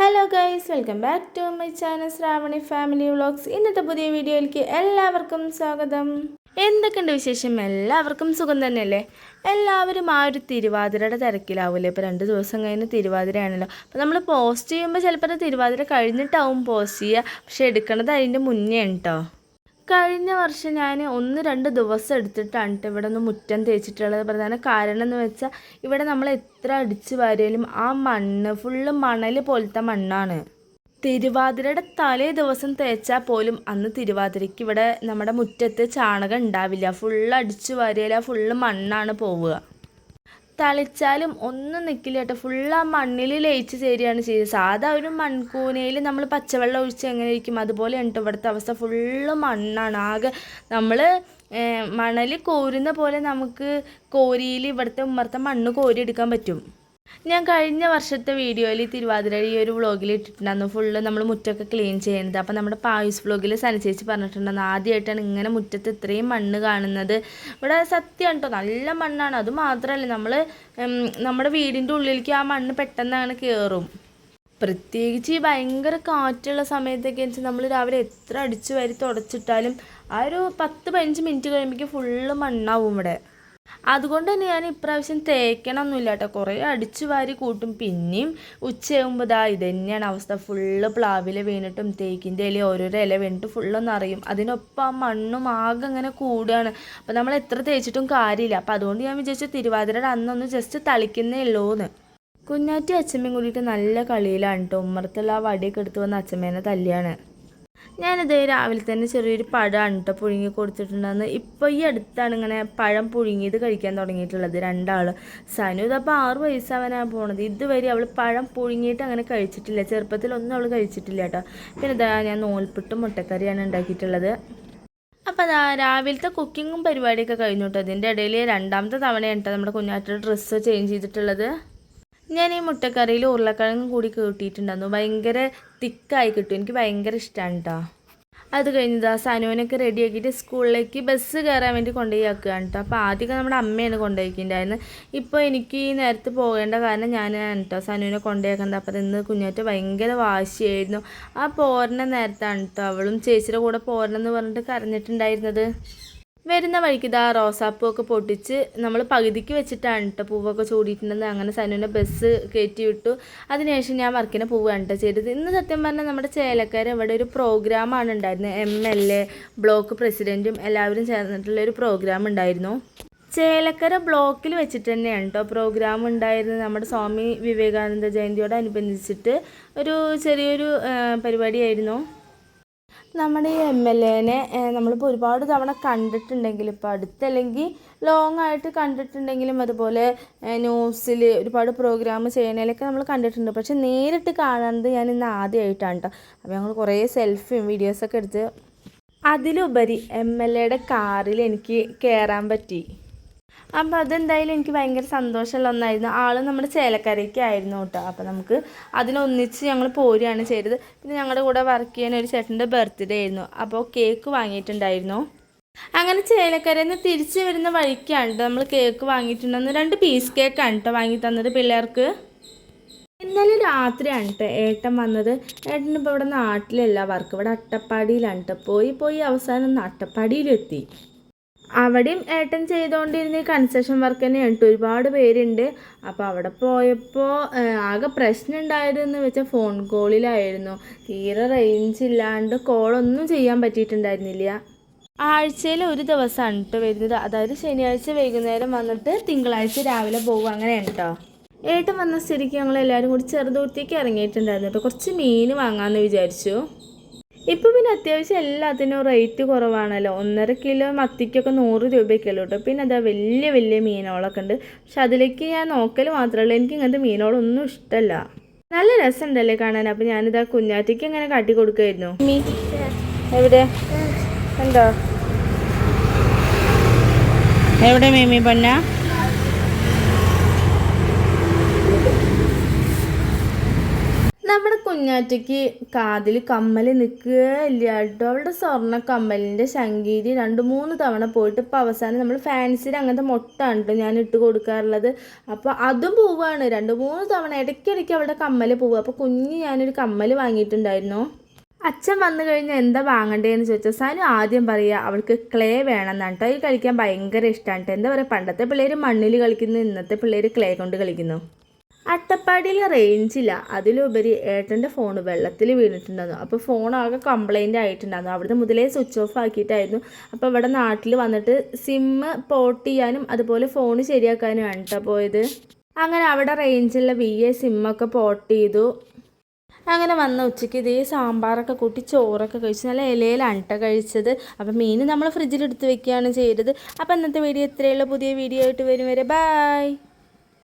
Hello guys welcome back to my channel Shravani family vlogs ഇന്നത്തെ പുതിയ വീഡിയോയിലേക്ക് എല്ലാവർക്കും സ്വാഗതം. എന്തൊക്കെയുണ്ട് വിശേഷം? എല്ലാവർക്കും സുഖം തന്നെയല്ലേ? എല്ലാവരും ആ ഒരു തിരുവാതിരയുടെ തിരക്കിലാവില്ലേ ഇപ്പോൾ രണ്ട് ദിവസം കഴിഞ്ഞ് തിരുവാതിരയാണല്ലോ. അപ്പോൾ നമ്മൾ പോസ്റ്റ് ചെയ്യുമ്പോൾ ചിലപ്പോൾ തിരുവാതിര കഴിഞ്ഞിട്ടാവും പോസ്റ്റ് ചെയ്യുക. പക്ഷെ എടുക്കണത് അതിന്റെ മുന്നേ കേട്ടോ കഴിഞ്ഞ വർഷം ഞാൻ ഒന്ന് രണ്ട് ദിവസം എടുത്തിട്ടാണ് കേട്ടോ ഇവിടെ ഒന്ന് മുറ്റം തേച്ചിട്ടുള്ളത്. പ്രധാന കാരണം എന്ന് വെച്ചാൽ ഇവിടെ നമ്മൾ എത്ര അടിച്ചു വാരിയാലും ആ മണ്ണ് ഫുള്ള് മണൽ പോലത്തെ മണ്ണാണ്. തിരുവാതിരയുടെ തലേ ദിവസം തേച്ചാൽ പോലും അന്ന് തിരുവാതിരയ്ക്ക് ഇവിടെ നമ്മുടെ മുറ്റത്ത് ചാണകം ഉണ്ടാവില്ല. ഫുള്ള് അടിച്ചു വാരിയാൽ ഫുള്ള് മണ്ണാണ് പോവുക. തളിച്ചാലും ഒന്നും നിൽക്കില്ല കേട്ടോ. ഫുള്ള് ആ മണ്ണിൽ ലയിച്ച് ചേരുകയാണ് ചെയ്തത്. സാധാ ഒരു മൺകൂനയിൽ നമ്മൾ പച്ചവെള്ളം ഒഴിച്ച് എങ്ങനെ ഇരിക്കും? അതുപോലെ ഉണ്ട് ഇവിടുത്തെ അവസ്ഥ. ഫുള്ള് മണ്ണാണ്. ആകെ നമ്മൾ മണൽ കോരുന്ന പോലെ നമുക്ക് കോരിയിൽ ഇവിടുത്തെ ഉമ്മറത്തെ മണ്ണ് കോരിയെടുക്കാൻ പറ്റും. ഞാൻ കഴിഞ്ഞ വർഷത്തെ വീഡിയോയിൽ തിരുവാതിര ഈ ഒരു വ്ളോഗിൽ ഇട്ടിട്ടുണ്ടായിരുന്നു. ഫുള്ള് നമ്മൾ മുറ്റമൊക്കെ ക്ലീൻ ചെയ്യുന്നത്. അപ്പോൾ നമ്മുടെ പായുസ് വ്ളോഗിൽ സനചേച്ചി പറഞ്ഞിട്ടുണ്ടായിരുന്നു. ആദ്യമായിട്ടാണ് ഇങ്ങനെ മുറ്റത്ത് ഇത്രയും മണ്ണ് കാണുന്നത്. ഇവിടെ സത്യമാണ് കേട്ടോ നല്ല മണ്ണാണ്. അത് മാത്രമല്ല നമ്മൾ നമ്മുടെ വീടിന്റെ ഉള്ളിലേക്ക് ആ മണ്ണ് പെട്ടെന്നാണ് കയറും പ്രത്യേകിച്ച് ഈ ഭയങ്കര കാറ്റുള്ള സമയത്തൊക്കെ വെച്ചാൽ നമ്മൾ രാവിലെ എത്ര അടിച്ചു വരി തുടച്ചിട്ടാലും ആ ഒരു പത്ത് പതിനഞ്ച് മിനിറ്റ് കഴിയുമ്പോഴേക്കും ഫുള്ള് മണ്ണാവും ഇവിടെ. അതുകൊണ്ട് തന്നെ ഞാൻ ഇപ്രാവശ്യം തേക്കണമൊന്നുമില്ല കേട്ടോ കുറേ അടിച്ചു വാരി കൂട്ടും. പിന്നെയും ഉച്ചയാകുമ്പോൾ ഇതാ ഇത് തന്നെയാണ് അവസ്ഥ. ഫുള്ള് പ്ലാവില വീണിട്ടും തേക്കിന്റെ ഇല ഓരോരോ ഇല വീണിട്ട് ഫുള്ളൊന്നും അറിയും. അതിനൊപ്പം ആ മണ്ണും ആകെ അങ്ങനെ കൂടുകയാണ് അപ്പോൾ നമ്മൾ എത്ര തേച്ചിട്ടും കാര്യമില്ല. അപ്പോൾ അതുകൊണ്ട് ഞാൻ വിചാരിച്ചു തിരുവാതിരയുടെ അന്നൊന്ന് ജസ്റ്റ് തളിക്കുന്നേ ഉള്ളൂന്ന്. കുഞ്ഞാറ്റി അച്ഛമ്മയും കൂടിയിട്ട് നല്ല കളിയിലാണ് കേട്ടോ ഉമ്മറത്തുള്ള ആ വടിയൊക്കെ എടുത്ത് വന്ന് അച്ഛമ്മേനെ തല്ലിയാണ്. ഞാനിത് രാവിലെ തന്നെ ചെറിയൊരു പഴമാണ് കേട്ടോ പുഴുങ്ങി കൊടുത്തിട്ടുണ്ടെന്ന്. ഇപ്പോൾ ഈ അടുത്താണ് ഇങ്ങനെ പഴം പുഴുങ്ങിയത് കഴിക്കാൻ തുടങ്ങിയിട്ടുള്ളത് രണ്ടാൾ സനു ഇതപ്പോൾ ആറ് വയസ്സാവാനാണ് പോണത്. ഇതുവരെ അവൾ പഴം പുഴുങ്ങിയിട്ട് അങ്ങനെ കഴിച്ചിട്ടില്ല. ചെറുപ്പത്തിലൊന്നും അവൾ കഴിച്ചിട്ടില്ല കേട്ടോ പിന്നെ ഇതാ ഞാൻ നൂൽപ്പിട്ടും മുട്ടക്കറിയാണ് ഉണ്ടാക്കിയിട്ടുള്ളത്. അപ്പോൾ അതാ രാവിലത്തെ കുക്കിങ്ങും പരിപാടിയൊക്കെ കഴിഞ്ഞു കേട്ടോ അതിന്റെ ഇടയിൽ രണ്ടാമത്തെ തവണയാണ് കേട്ടോ നമ്മുടെ കുഞ്ഞാറ്റ ഡ്രസ്സ് ചേഞ്ച് ചെയ്തിട്ടുള്ളത്. ഞാൻ ഈ മുട്ടക്കറിയിൽ ഉരുളക്കിഴങ്ങ് കൂടി കൂട്ടിയിട്ടുണ്ടായിരുന്നു. ഭയങ്കര തിക്കായി കിട്ടും. എനിക്ക് ഭയങ്കര ഇഷ്ടമാണ് കേട്ടോ അത് കഴിഞ്ഞതാ സനുവിനൊക്കെ റെഡിയാക്കിയിട്ട് സ്കൂളിലേക്ക് ബസ് കയറാൻ വേണ്ടി കൊണ്ടുപോയി ആക്കുകയാണ് കേട്ടോ അപ്പോൾ ആദ്യമൊക്കെ നമ്മുടെ അമ്മയാണ് കൊണ്ടുപോയിക്കുണ്ടായിരുന്നത് ഇപ്പോൾ എനിക്ക് ഈ നേരത്ത് പോകേണ്ട കാരണം ഞാനാണ് കേട്ടോ സനുവിനെ കൊണ്ടുപോയേക്കുന്നത്. അപ്പോൾ ഇന്ന് കുഞ്ഞാറ്റ ഭയങ്കര വാശിയായിരുന്നു. ആ പോരണ നേരത്താണ് കേട്ടോ അവളും ചേച്ചിയുടെ കൂടെ പോരണമെന്ന് പറഞ്ഞിട്ട് കരഞ്ഞിട്ടുണ്ടായിരുന്നത്. വരുന്ന വഴിക്ക് ഇതാ റോസാപ്പൂവൊക്കെ പൊട്ടിച്ച് നമ്മൾ പകുതിക്ക് വെച്ചിട്ടാണ് കേട്ടോ പൂവൊക്കെ ചൂടിയിട്ടുണ്ടെന്ന് അങ്ങനെ സനുവിനെ ബസ് കയറ്റി വിട്ടു അതിനുശേഷം ഞാൻ വർക്കിനെ പോവുകയാണ് കേട്ടോ ചെയ്തത്. ഇന്ന് സത്യം പറഞ്ഞാൽ നമ്മുടെ ചേലക്കാർ ഇവിടെ ഒരു പ്രോഗ്രാമാണ് ഉണ്ടായിരുന്നത് എം എൽ എ ബ്ലോക്ക് പ്രസിഡന്റും എല്ലാവരും ചേർന്നിട്ടുള്ള ഒരു പ്രോഗ്രാം ഉണ്ടായിരുന്നു. ചേലക്കര ബ്ലോക്കിൽ വെച്ചിട്ട് തന്നെയാണ് കേട്ടോ പ്രോഗ്രാം ഉണ്ടായിരുന്നത് നമ്മുടെ സ്വാമി വിവേകാനന്ദ ജയന്തിയോടനുബന്ധിച്ചിട്ട് ഒരു ചെറിയൊരു പരിപാടിയായിരുന്നു. നമ്മുടെ ഈ എം എൽ എനെ നമ്മളിപ്പോൾ ഒരുപാട് തവണ കണ്ടിട്ടുണ്ടെങ്കിൽ ഇപ്പോൾ അടുത്തല്ലെങ്കിൽ ലോങ് ആയിട്ട് കണ്ടിട്ടുണ്ടെങ്കിലും അതുപോലെ ന്യൂസിൽ ഒരുപാട് പ്രോഗ്രാം ചെയ്യണേലൊക്കെ നമ്മൾ കണ്ടിട്ടുണ്ട്. പക്ഷെ നേരിട്ട് കാണുന്നത് ഞാൻ ഇന്ന് ആദ്യമായിട്ടാണ് കേട്ടോ അപ്പോൾ ഞങ്ങൾ കുറേ സെൽഫിയും വീഡിയോസൊക്കെ എടുത്ത് അതിലുപരി എം എൽ എയുടെ കാറിൽ എനിക്ക് കയറാൻ പറ്റി. അപ്പോൾ അതെന്തായാലും എനിക്ക് ഭയങ്കര സന്തോഷമുള്ള ഒന്നായിരുന്നു. ആൾ നമ്മുടെ ചേലക്കരയ്ക്ക് ആയിരുന്നു കേട്ടോ. അപ്പോൾ നമുക്ക് അതിനൊന്നിച്ച് ഞങ്ങൾ പോരുകയാണ് ചെയ്തത്. പിന്നെ ഞങ്ങളുടെ കൂടെ വർക്ക് ചെയ്യാൻ ഒരു ചേട്ടന്റെ ബർത്ത്ഡേ ആയിരുന്നു. അപ്പോൾ കേക്ക് വാങ്ങിയിട്ടുണ്ടായിരുന്നു. അങ്ങനെ ചേലക്കരയിൽ നിന്ന് തിരിച്ച് വരുന്ന വഴിക്കാണ് നമ്മൾ കേക്ക് വാങ്ങിയിട്ടുണ്ടെന്ന്. രണ്ട് പീസ് കേക്കാണ് കേട്ടോ വാങ്ങി തന്നത് പിള്ളേർക്ക്. ഇന്നലെ രാത്രിയാണ് കേട്ടോ ഏട്ടൻ വന്നത്. ഏട്ടൻ ഇപ്പോൾ ഇവിടെ നാട്ടിലല്ല വർക്ക് ഇവിടെ അട്ടപ്പാടിയിലാണ് കേട്ടോ പോയി പോയി അവസാനം അട്ടപ്പാടിയിലെത്തി. അവിടെയും ഏട്ടൻ ചെയ്തുകൊണ്ടിരുന്ന കൺസ്ട്രക്ഷൻ വർക്ക് തന്നെ കേട്ടോ. ഒരുപാട് പേരുണ്ട്. അപ്പോൾ അവിടെ പോയപ്പോൾ ആകെ പ്രശ്നം ഉണ്ടായതെന്ന് വെച്ചാൽ ഫോൺ കോളിലായിരുന്നു തീരെ റേഞ്ച് ഇല്ലാണ്ട് കോളൊന്നും ചെയ്യാൻ പറ്റിയിട്ടുണ്ടായിരുന്നില്ല. ആഴ്ചയിൽ ഒരു ദിവസമാണ് കേട്ടോ വരുന്നത്. അതായത് ശനിയാഴ്ച വൈകുന്നേരം വന്നിട്ട് തിങ്കളാഴ്ച രാവിലെ പോകും. അങ്ങനെയാണ് കേട്ടോ ഏട്ടൻ വന്ന സ്ഥിതിക്ക് ഞങ്ങൾ എല്ലാവരും കൂടി ചെറുതൂർത്തേക്ക് ഇറങ്ങിയിട്ടുണ്ടായിരുന്നു. കേട്ടോ കുറച്ച് മീൻ വാങ്ങാമെന്ന് വിചാരിച്ചു. ഇപ്പോൾ പിന്നെ അത്യാവശ്യം എല്ലാത്തിനും റേറ്റ് കുറവാണല്ലോ. ഒന്നര കിലോ മത്തിക്കൊക്കെ നൂറ് രൂപയ്ക്കല്ലോ കേട്ടോ പിന്നെ അതാ വലിയ വലിയ മീനുകളൊക്കെ ഉണ്ട്. പക്ഷെ അതിലേക്ക് ഞാൻ നോക്കൽ മാത്രമല്ല എനിക്ക് ഇങ്ങനത്തെ മീനുകളൊന്നും ഇഷ്ടമല്ല നല്ല രസമുണ്ടല്ലേ കാണാൻ. അപ്പം ഞാനിതാ കുഞ്ഞാറ്റയ്ക്ക് ഇങ്ങനെ കാട്ടി കൊടുക്കുമായിരുന്നു മീ. എവിടെ? ഉണ്ടോ എവിടെ മീമി പൊന്ന നമ്മുടെ കുഞ്ഞാറ്റയ്ക്ക് കാതിൽ കമ്മൽ നിൽക്കുകയില്ല കേട്ടോ അവളുടെ സ്വർണ കമ്മലിന്റെ ശങ്കീരി രണ്ട് മൂന്ന് തവണ പോയിട്ട് ഇപ്പോൾ അവസാനം നമ്മൾ ഫാൻസിയിൽ അങ്ങനത്തെ മുട്ടാണ് കേട്ടോ ഞാൻ ഇട്ട് കൊടുക്കാറുള്ളത്. അപ്പോൾ അതും പോവുകയാണ് രണ്ട് മൂന്ന് തവണ ഇടയ്ക്കിടയ്ക്ക് അവളുടെ കമ്മൽ പോവുക അപ്പോൾ കുഞ്ഞ് ഞാനൊരു കമ്മൽ വാങ്ങിയിട്ടുണ്ടായിരുന്നു. അച്ഛൻ വന്നു കഴിഞ്ഞാൽ എന്താ വാങ്ങണ്ടേന്ന് ചോദിച്ചാൽ സാനു ആദ്യം പറയുക അവൾക്ക് ക്ലേ വേണമെന്നാണ് കേട്ടോ ഈ കളിക്കാൻ ഭയങ്കര ഇഷ്ടമാണ് കേട്ടോ എന്താ പറയുക പണ്ടത്തെ പിള്ളേർ മണ്ണിൽ കളിക്കുന്നു ഇന്നത്തെ പിള്ളേർ ക്ലേ കൊണ്ട് കളിക്കുന്നു. അട്ടപ്പാടിയിൽ റേഞ്ചില്ല അതിലുപരി ഏട്ടന്റെ ഫോൺ വെള്ളത്തിൽ വീണിട്ടുണ്ടായിരുന്നു. അപ്പോൾ ഫോൺ ആകെ കംപ്ലൈന്റ് ആയിട്ടുണ്ടായിരുന്നു. അവിടുന്ന് മുതലേ സ്വിച്ച് ഓഫ് ആക്കിയിട്ടായിരുന്നു. അപ്പോൾ ഇവിടെ നാട്ടിൽ വന്നിട്ട് സിമ്മ് പോർട്ട് ചെയ്യാനും അതുപോലെ ഫോൺ ശരിയാക്കാനുമാണ് കേട്ടോ പോയത്. അങ്ങനെ അവിടെ റേഞ്ചുള്ള വി എ സിമ്മൊക്കെ പോർട്ട് ചെയ്തു. അങ്ങനെ വന്ന ഉച്ചയ്ക്ക് ഇതേ സാമ്പാറൊക്കെ കൂട്ടി ചോറൊക്കെ കഴിച്ച് നല്ല ഇലയിലാണ് കേട്ടോ കഴിച്ചത്. അപ്പം മീൻ നമ്മൾ ഫ്രിഡ്ജിൽ എടുത്ത് വെക്കുകയാണ് ചെയ്തത്. അപ്പം ഇന്നത്തെ വീഡിയോ ഇത്രയുള്ള പുതിയ വീഡിയോ ആയിട്ട് വരും വരെ. ബായ്